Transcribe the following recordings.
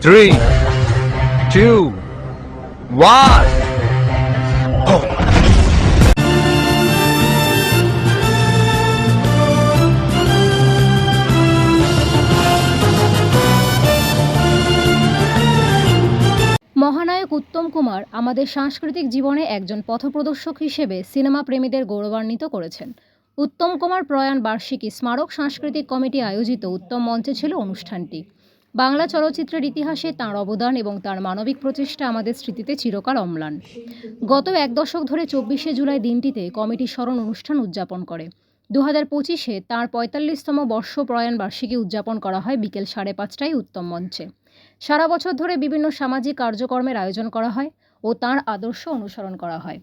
three, two, one. মহানায়ক উত্তম কুমার আমাদের সাংস্কৃতিক জীবনে একজন পথপ্রদর্শক হিসেবে সিনেমা প্রেমীদের গৌরবান্বিত করেছেন উত্তম কুমার প্রয়াণ বার্ষিকী স্মারক সাংস্কৃতিক কমিটি আয়োজিত উত্তম মঞ্চে ছিল অনুষ্ঠানটি বাংলা চলচ্চিত্রের ইতিহাসে তাঁর অবদান এবং তার মানবিক প্রচেষ্টা আমাদের স্মৃতিতে চিরকাল অম্লান। গত এক দশক ধরে চব্বিশে জুলাই দিনটিতে কমিটি স্মরণ অনুষ্ঠান উদযাপন করে। দু হাজার পঁচিশে তাঁর পঁয়তাল্লিশতম বর্ষ প্রয়াণ বার্ষিকী উদযাপন করা হয় বিকেল সাড়ে পাঁচটায় উত্তম মঞ্চে। সারা বছর ধরে বিভিন্ন সামাজিক কার্যক্রমের আয়োজন করা হয় ও তাঁর আদর্শ অনুসরণ করা হয়।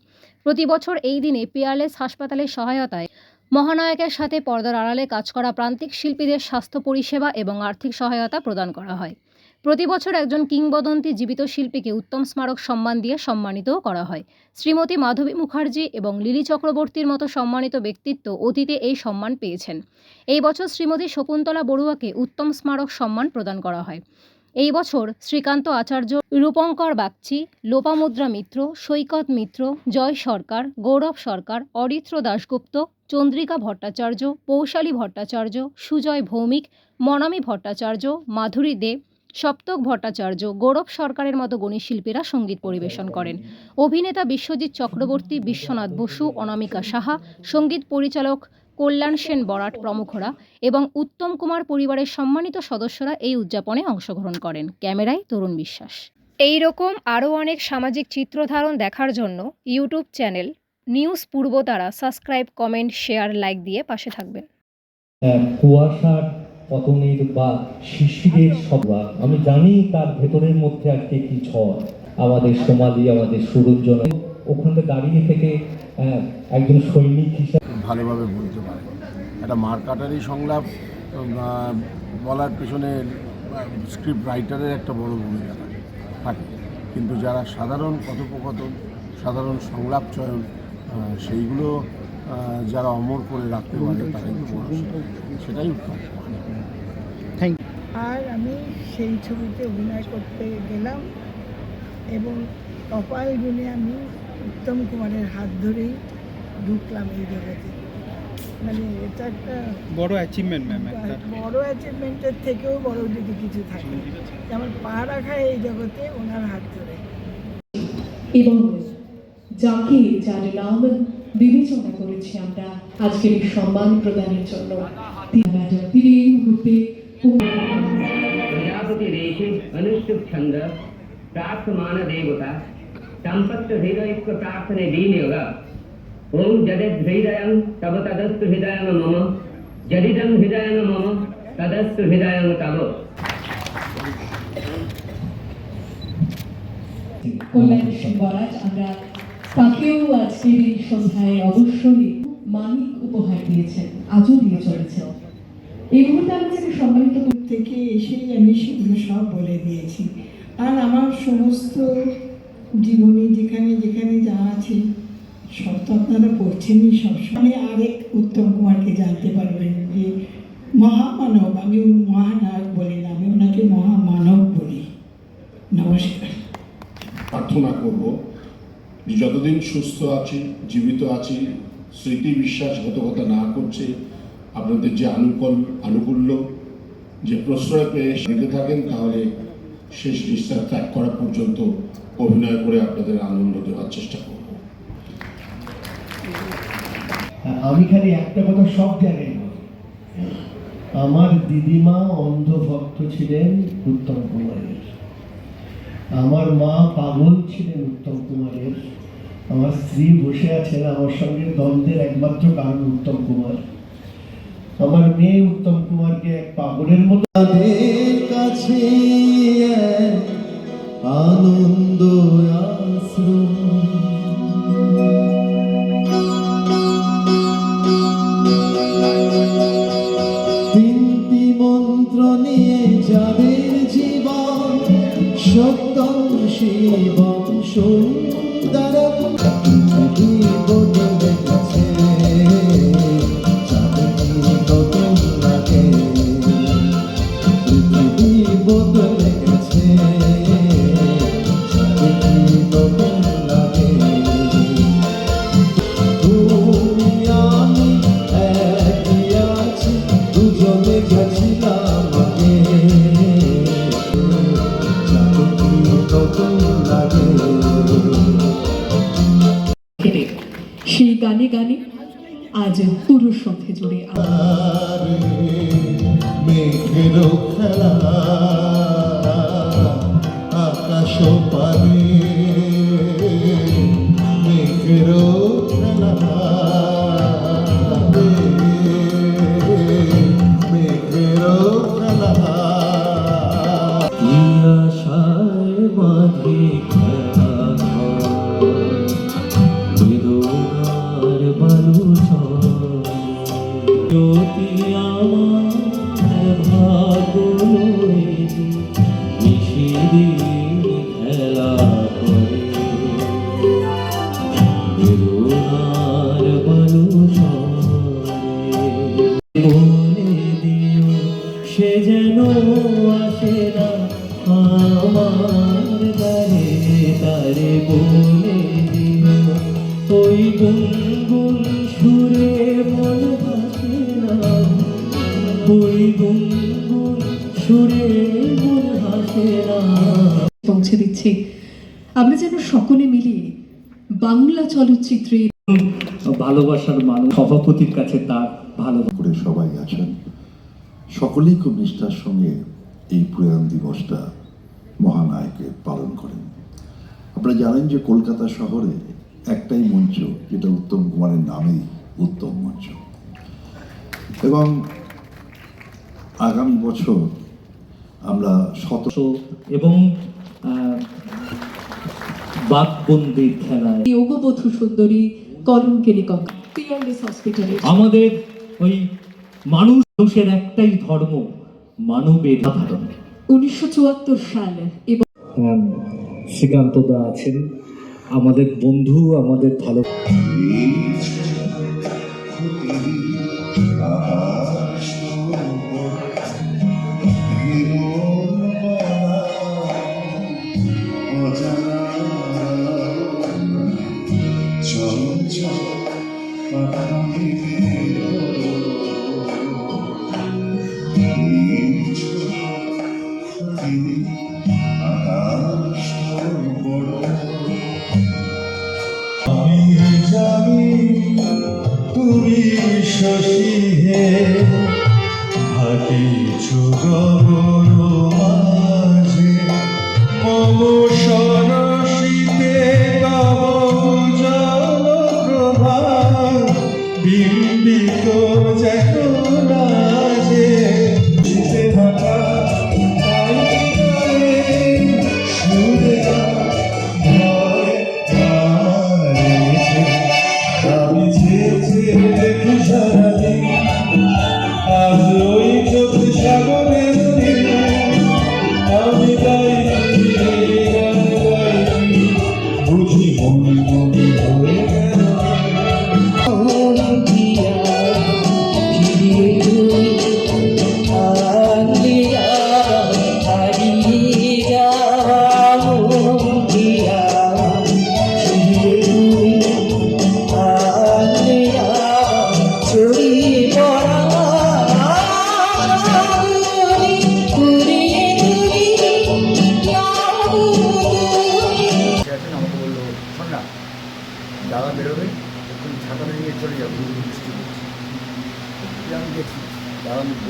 প্রতি বছর এই দিনে পিয়ারলেস হাসপাতালের সহায়তায় মহানায়কের সাথে পর্দার আড়ালে কাজ করা প্রান্তিক শিল্পীদের স্বাস্থ্য পরিষেবা এবং আর্থিক সহায়তা প্রদান করা হয়। প্রতি বছর একজন কিংবদন্তি জীবিত শিল্পীকে উত্তম স্মারক সম্মান দিয়ে সম্মানিতও করা হয়। শ্রীমতী মাধবী মুখার্জি এবং লিলি চক্রবর্তীর মতো সম্মানিত ব্যক্তিত্ব অতীতে এই সম্মান পেয়েছেন। এই বছর শ্রীমতী শকুন্তলা বড়ুয়াকে উত্তম স্মারক সম্মান প্রদান করা হয়। এই বছর শ্রীকান্ত আচার্য রূপঙ্কর বাগচি, লোপামুদ্রা মিত্র, সৈকত মিত্র, জয় সরকার, গৌরব সরকার, অরিত্র দাশগুপ্ত, চন্দ্রিকা ভট্টাচার্য, পৌশালী ভট্টাচার্য, সুজয় ভৌমিক, মনামী ভট্টাচার্য, মাধুরী দে, সপ্তক ভট্টাচার্য, গৌরব সরকারের মতো গণী শিল্পীরা সংগীত পরিবেশন করেন। অভিনেতা বিশ্বজিৎ চক্রবর্তী, বিশ্বনাথ বসু, অনামিকা সাহা, সংগীত পরিচালক কল্যাণ সেন বরাট প্রমুখরা এবং উত্তম কুমার পরিবারের সম্মানিত সদস্যরা এই উদযাপনে অংশগ্রহণ করেন। ক্যামেরায় তরুণ বিশ্বাস। এই রকম আরও অনেক সামাজিক চিত্রধারণ দেখার জন্য ইউটিউব চ্যানেল নিউজ পূর্ব তারা সাবস্ক্রাইব কমেন্ট শেয়ার লাইক দিয়ে পাশে থাকবেন। কুয়াশার পতনের বা শিশিরের শব্দ। আমি জানি তার ভেতরের মধ্যে আজকে কি ঝড়। আমাদের সোমালি আমাদের সুরঞ্জন। ওখানে দাঁড়িয়ে থেকে একজন সৈনিক হিসাবে ভালোভাবে বলতে পারে। একটা মারকাটারি সংলাপ বলার পেছনে স্ক্রিপ্ট রাইটারের একটা বড় ভূমিকা থাকে থাকে। কিন্তু যারা সাধারণ কথোপকথন সাধারণ সংলাপ চয়ন সেইগুলো যারা অমর করে রাখতে পারে তারাই সেটাই উত্তম। আর আমি সেই ছবিতে অভিনয় করতে গেলাম এবং কপাল গুনে আমি উত্তম কুমারের হাত ধরেই ঢুকলাম এই জগতে। মানে এটা একটা বড় অ্যাচিভমেন্ট ম্যাম একটা বড় অ্যাচিভমেন্টের থেকেও বড় যদি কিছু থাকে আমার পা রাখা এই জগতে ওনার হাত ধরে এবং যাকে যার নাম বিবেচনা করেছি আমরা আজকের এই সম্মান প্রদানের জন্য তিনি ম্যাডাম তিনি এই মুহূর্তে प्रजापति रेखि अनुष्टुप छंद प्रार्थमान देवता संपत्त हृदय प्रार्थने दीन योग ওং জগৎ হৃদয়ং তব তদস্তু হৃদয়ং মম জরিদং হৃদয়ং মম তদস্তু হৃদয়ং তব কল্যাণ আমরা তাকেও আজকের এই সন্ধ্যায় অবশ্যই মানিক উপহার দিয়েছেন আজও দিয়ে চলেছে এই মুহূর্তে সম্মানিত থেকে এসেই আমি সেগুলো সব বলে দিয়েছি। আর আমার সমস্ত জীবনী যেখানে যেখানে যা আছে সব তো আপনারা পড়ছেনই সবসময়। আরেক উত্তম কুমারকে জানতে পারবেন যে মহামানব, আমি মহানায়ক বলি না, আমি ওনাকে মহামানব বলি। নমস্কার। প্রার্থনা করব, যতদিন সুস্থ আছি, জীবিত আছি, স্মৃতি বিশ্বাস বিশ্বাসঘাতকতা না করছে, আপনাদের যে আনুকূল, আনুকূল্য, যে প্রশ্রয় পেয়ে দিতে থাকেন, তাহলে শেষ নিঃশ্বাস ত্যাগ করা পর্যন্ত অভিনয় করে আপনাদের আনন্দ দেওয়ার চেষ্টা করব। আমি খালি একটা কথা সব জানি। আমার দিদিমা অন্ধ ভক্ত ছিলেন উত্তম কুমারের। আমার মা পাগল ছিলেন উত্তম কুমারের। আমার স্ত্রী বসে আছেন আমার সঙ্গে, দ্বন্দ্বের একমাত্র কারণ উত্তম কুমার। আমার মেয়ে উত্তম কুমারকে এক পাগলের মতো কাছে সেই গানে গানে আজ পুরুষ সাথে জুড়ে মেঘের খেলা। পৌঁছে দিচ্ছি। আমরা যেন সকলে মিলিয়ে বাংলা চলচ্চিত্রে ভালোবাসার মানুষ সভাপতির কাছে তার ভালো করে সবাই আছেন। সকলেই খুব নিষ্ঠার সঙ্গে এই প্রয়াণ দিবসটা মহানায়কে পালন করেন। আপনারা জানেন যে কলকাতা শহরে একটাই মঞ্চ যেটা উত্তম কুমারের নামেই উত্তম মঞ্চ। এবং আগামী বছর আমরা শত এবং বাকবন্দির খেলায় যোগবধূ সুন্দরী কলঙ্কেরি পিয়ারলেস হসপিটালে। আমাদের ওই মানুষ মানুষের একটাই ধর্ম মানবের সাধারণ উনিশশো চুয়াত্তর সাল এবং শ্রীকান্ত দা আছেন। আমাদের বন্ধু আমাদের ভালো গগন মাঝে মম বুঝি মনে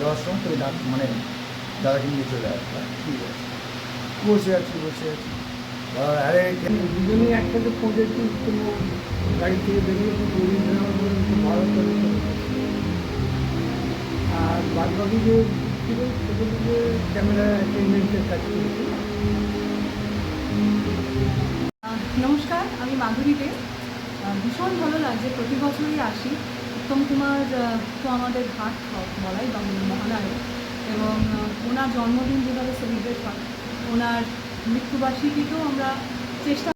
বেরোবার সময় তোকে ডাক মানে দাদাকে নিয়ে চলে আসবে। ঠিক আছে। বসে আছি বসে আছি। আরে দুজনেই একসাথে পৌঁছেছি কোনো গাড়ি থেকে বেরিয়ে পর্যন্ত ভারত আর বাদ বাকি যে ছিল সেগুলো ক্যামেরা অ্যাটেন্ডেন্টের কাজ করেছি নমস্কার আমি মাধুরী দে। ভীষণ ভালো লাগছে প্রতি বছরই আসি। উত্তম কুমার তো আমাদের ঘাট বলাই বা মহানায়ক এবং ওনার জন্মদিন যেভাবে সেলিব্রেট হয়, ওনার মৃত্যুবার্ষিকীতেও আমরা চেষ্টা